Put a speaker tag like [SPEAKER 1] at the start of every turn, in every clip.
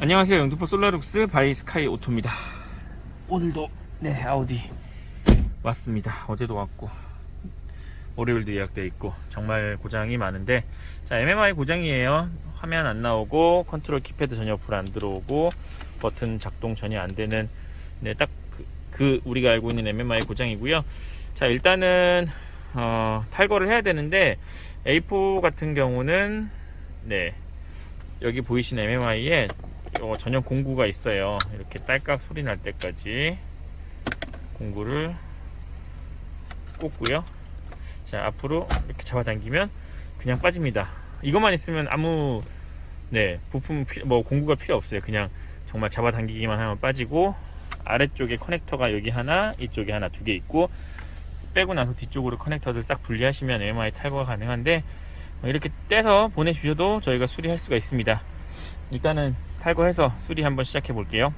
[SPEAKER 1] 안녕하세요. 영등포 솔라룩스 바이 스카이 오토입니다. 오늘도 네 아우디 왔습니다. 어제도 왔고 월요일도 예약돼 있고 정말 고장이 많은데 자 MMI 고장이에요. 화면 안 나오고 컨트롤 키패드 전혀 불 안 들어오고 버튼 작동 전혀 안 되는 네 딱 그, 그 우리가 알고 있는 MMI 고장이고요. 자 일단은 어, 탈거를 해야 되는데 A4 같은 경우는 네 여기 보이시는 MMI에 어, 전용 공구가 있어요. 이렇게 딸깍 소리 날 때까지 공구를 꽂고요. 자 앞으로 이렇게 잡아당기면 그냥 빠집니다. 이것만 있으면 아무 네 부품 피- 뭐 공구가 필요 없어요. 그냥 정말 잡아당기기만 하면 빠지고 아래쪽에 커넥터가 여기 하나, 이쪽에 하나 두 개 있고 빼고 나서 뒤쪽으로 커넥터들 싹 분리하시면 MMI 탈거가 가능한데 어, 이렇게 떼서 보내주셔도 저희가 수리할 수가 있습니다. 일단은 탈거해서 수리 한번 시작해 볼게요.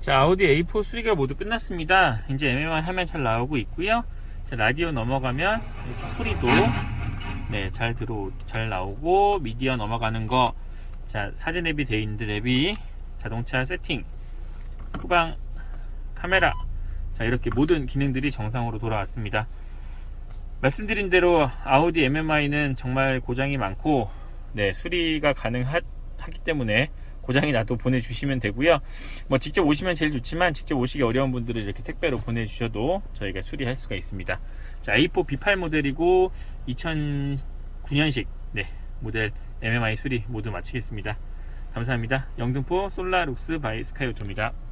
[SPEAKER 1] 자, 아우디 A4 수리가 모두 끝났습니다. 이제 MMI 화면 잘 나오고 있고요. 자, 라디오 넘어가면 이렇게 소리도 네, 잘 들어 잘 나오고 미디어 넘어가는 거 자, 사진 앱이 되어 있는데 앱이 자동차 세팅 후방 카메라 자, 이렇게 모든 기능들이 정상으로 돌아왔습니다. 말씀드린 대로 아우디 MMI는 정말 고장이 많고 네, 수리가 가능하기 때문에 고장이 나도 보내주시면 되고요. 뭐 직접 오시면 제일 좋지만 직접 오시기 어려운 분들은 이렇게 택배로 보내주셔도 저희가 수리할 수가 있습니다. 자, A4 B8 모델이고 2009년식 네, 모델 MMI 수리 모두 마치겠습니다. 감사합니다. 영등포 솔라룩스 바이 스카이오토입니다.